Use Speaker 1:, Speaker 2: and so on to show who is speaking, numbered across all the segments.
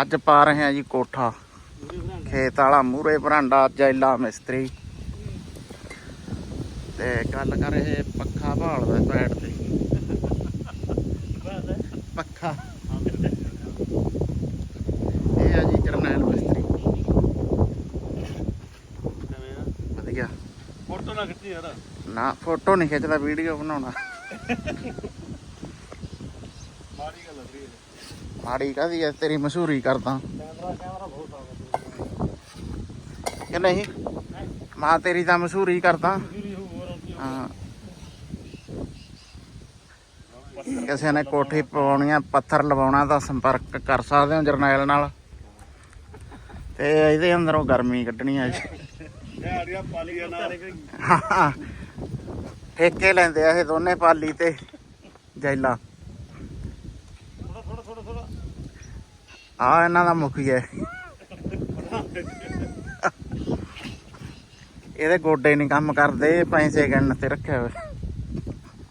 Speaker 1: ਅੱਜ ਪਾ ਰਹੇ ਆ ਜੀ ਕੋਠਾ। ਖੇਤ ਵਾਲਾ ਮੂਰੇ ਬਰਾਂਡਾ ਜੈਲਾ ਮਿਸਤਰੀ। ਤੇ ਗੱਲ ਕਰ ਇਹ ਪੱਖਾ ਭਾਲਦਾ ਪੈੜ ਤੇ। ਪੱਖਾ। ਇਹ ਆ ਜੀ ਜਰਨੈਲ ਮਿਸਤਰੀ। ਵਧੀਆ।
Speaker 2: ਫੋਟੋ ਨਾ ਖਿੱਚੀ ਯਾਰ।
Speaker 1: ਨਾ ਫੋਟੋ ਨਹੀਂ ਖਿੱਚਦਾ ਵੀਡੀਓ ਬਣਾਉਣਾ।
Speaker 2: ਮਾੜੀ ਗੱਲ ਹੈ ਵੀਰੇ।
Speaker 1: ਮਾੜੀ ਕਾਦੀ ਐ ਤੇਰੀ ਮਸ਼ਹੂਰੀ ਕਰਦਾ।
Speaker 2: ਕੈਮਰਾ ਕੈਮਰਾ ਬਹੁਤ ਆ
Speaker 1: ਕਿ ਨਹੀਂ? ਮਾਂ ਤੇਰੀ ਤਾਂ ਮਸ਼ਹੂਰੀ ਕਰਦਾ।
Speaker 2: ਹੋ।
Speaker 1: ਕਿਸੇ ਨੇ ਕੋਠੀ ਪਵਾਉਣੀ ਆ ਪੱਥਰ ਲਵਾਉਣਾ ਤਾਂ ਸੰਪਰਕ ਕਰ ਸਕਦੇ ਹੋ ਜਰਨੈਲ ਨਾਲ। ਤੇ ਇਹਦੇ ਅੰਦਰੋਂ ਗਰਮੀ ਕੱਢਣੀ ਆ। ਠੇਕੇ ਲੈਂਦੇ ਆ ਇਹ ਦੋਨੇ ਪਾਲੀ ਤੇ ਜੈਲਾ। ਆ ਇਹਨਾਂ ਦਾ ਮੁਖੀ ਹੈ ਇਹਦੇ ਗੋਡੇ ਨਹੀਂ ਕੰਮ ਕਰਦੇ ਪੈਸੇ ਗਣਨ ਤੇ ਰੱਖਿਆ ਹੋਇਆ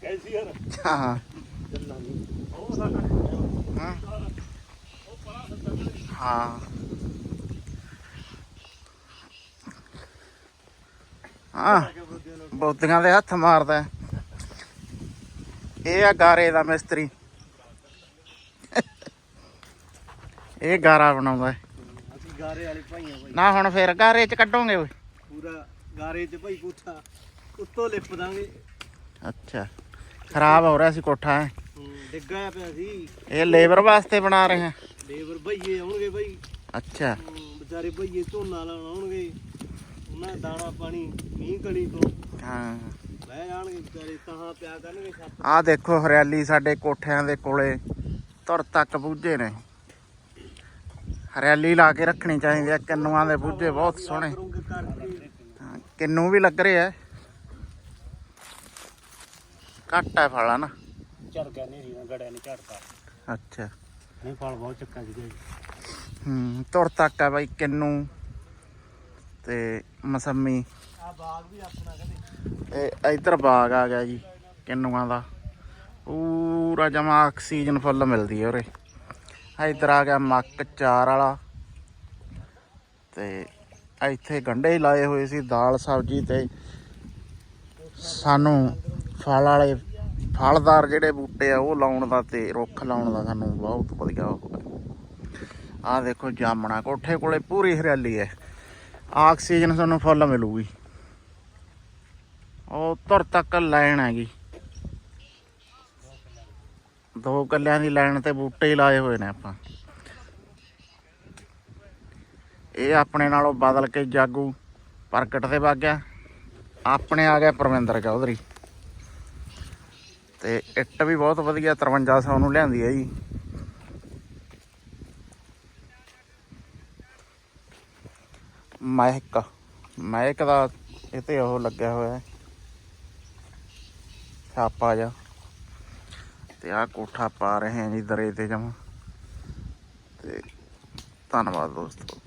Speaker 2: ਕੈਸੀ ਯਾਰ?
Speaker 1: ਹਾਂ। ਹਾਂ। ਹਾਂ ਬੋਤੀਆਂ ਦੇ ਹੱਥ ਮਾਰਦਾ। ਇਹ ਆ ਗਾਰੇ ਦਾ ਮਿਸਤਰੀ। ਇਹ ਗਾਰਾ ਬਣਾਉਂਦਾ ਹੈ।
Speaker 2: ਅਸੀਂ ਗਾਰੇ ਵਾਲੇ ਭਾਈਆਂ ਭਾਈ।
Speaker 1: ਨਾ ਹੁਣ ਫੇਰ ਗਾਰੇ ਚ ਕੱਢੋਗੇ ਓਏ।
Speaker 2: ਪੂਰਾ ਗਾਰੇ 'ਚ ਭਾਈ ਕੋਠਾ ਉੱਤੋਂ ਲਿਪ ਦਾਂਗੇ।
Speaker 1: ਅੱਛਾ ਖਰਾਬ ਹੋ ਰਿਹਾ ਸੀ ਕੋਠਾ ਹੈ
Speaker 2: ਹੂੰ, ਡਿੱਗਾ ਪਿਆ ਸੀ।
Speaker 1: ਇਹ ਲੇਬਰ ਵਾਸਤੇ ਬਣਾ ਰਹੇ ਆ।
Speaker 2: ਲੇਬਰ ਭਈਏ ਆਉਣਗੇ ਭਾਈ।
Speaker 1: ਅੱਛਾ।
Speaker 2: ਹੂੰ, ਵਿਚਾਰੇ ਭਈਏ ਝੋਨਾ ਲਾਉਣ ਆਉਣਗੇ। ਉਹਨਾਂ ਦਾਣਾ ਪਾਣੀ ਮੀਂਹ ਕਣੀ ਤੋਂ।
Speaker 1: ਹਾਂ।
Speaker 2: ਲੈ ਜਾਣਗੇ ਵਿਚਾਰੇ ਤਾਂ ਪਿਆ ਕਰਨਗੇ ਛੱਤ।
Speaker 1: ਆਹ ਦੇਖੋ ਹਰਿਆਲੀ ਸਾਡੇ ਕੋਠਿਆਂ ਦੇ ਕੋਲੇ ਧੁਰ ਤੱਕ ਬੂਝੇ ਨੇ। ਹਰਿਆਲੀ ਲਾ ਕੇ ਰੱਖਣੀ ਚਾਹੀਦੀ ਹੈ। ਕਿੰਨੂਆਂ ਦੇ ਬੂਝੇ ਬਹੁਤ ਸੋਹਣੇ। ਕਿੰਨੂ ਵੀ ਲੱਗ ਰਹੇ ਆ ਘੱਟ ਹੈ ਫਲ ਨਾ
Speaker 2: ਝੜ ਗਿਆ ਨਹੀਂ ਰੀਨਾ ਗੜਿਆ ਨਹੀਂ ਝੜਦਾ।
Speaker 1: ਅੱਛਾ।
Speaker 2: ਨਹੀਂ ਫਲ ਬਹੁਤ ਚੱਕਾ ਸੀਗਾ
Speaker 1: ਹੂੰ ਧੁਰ ਤੱਕ ਹੈ ਬਾਈ ਕਿੰਨੂ ਤੇ ਮਸੰਮੀ।
Speaker 2: ਆ ਬਾਗ ਵੀ ਆਪਣਾ ਕਦੇ।
Speaker 1: ਤੇ ਇਧਰ ਬਾਗ ਆ ਗਿਆ ਜੀ ਕਿੰਨੂਆਂ ਦਾ। ਪੂਰਾ ਜਮਾ ਆਕਸੀਜਨ ਫੁੱਲ ਮਿਲਦੀ ਹੈ ਉਰੇ। ਇੱਧਰ ਆ ਗਿਆ ਮੱਕ ਚਾਰ ਵਾਲਾ। ਤੇ ਇੱਥੇ ਗੰਢੇ ਲਾਏ ਹੋਏ ਸੀ ਦਾਲ, ਸਬਜ਼ੀ ਤੇ। ਸਾਨੂੰ ਫਲ ਵਾਲੇ ਫਲਦਾਰ ਜਿਹੜੇ ਬੂਟੇ ਆ, ਉਹ ਲਾਉਣ ਦਾ ਤੇ ਰੁੱਖ ਲਾਉਣ ਦਾ ਸਾਨੂੰ ਬਹੁਤ ਵਧੀਆ ਆ ਦੇਖੋ ਜਾਮਣਾ ਕੋਠੇ ਕੋਲੇ ਪੂਰੀ ਹਰਿਆਲੀ ਹੈ। ਆਕਸੀਜਨ ਸਾਨੂੰ ਫੁੱਲ ਮਿਲੂਗੀ। ਉਹ ਤੁਰ ਤੱਕ ਲਾਈਨ ਹੈਗੀ। ਦੋ ਕੱਲਿਆਂ ਦੀ ਲਾਈਨ ਤੇ ਬੂਟੇ ਹੀ ਲਾਏ ਹੋਏ ਨੇ ਆਪਾਂ। ਇਹ ਆਪਣੇ ਨਾਲੋਂ ਬਦਲ ਕੇ ਜਾਗੂ ਪ੍ਰਗਟ ਤੇ ਵਗ ਗਿਆ। ਆਪਣੇ ਆ ਗਿਆ ਪਰਮਿੰਦਰ ਚੌਧਰੀ। ਤੇ ਇੱਟ ਵੀ ਬਹੁਤ ਵਧੀਆ 5300 ਨੂੰ ਲਿਆਂਦੀ ਹੈ ਜੀ। ਮਹਿਕ ਮਹਿਕ ਦਾ ਇਹ ਤੇ ਉਹ ਲੱਗਿਆ ਹੋਇਆ ਹੈ। ਛਾਪਾ ਜਾ ਤੇ ਆ ਕੋਠਾ ਪਾ ਰਹੇ ਹਾਂ ਜੀ ਦਰੇ ਤੇ ਜਮਾ। ਤੇ ਧੰਨਵਾਦ ਦੋਸਤੋ।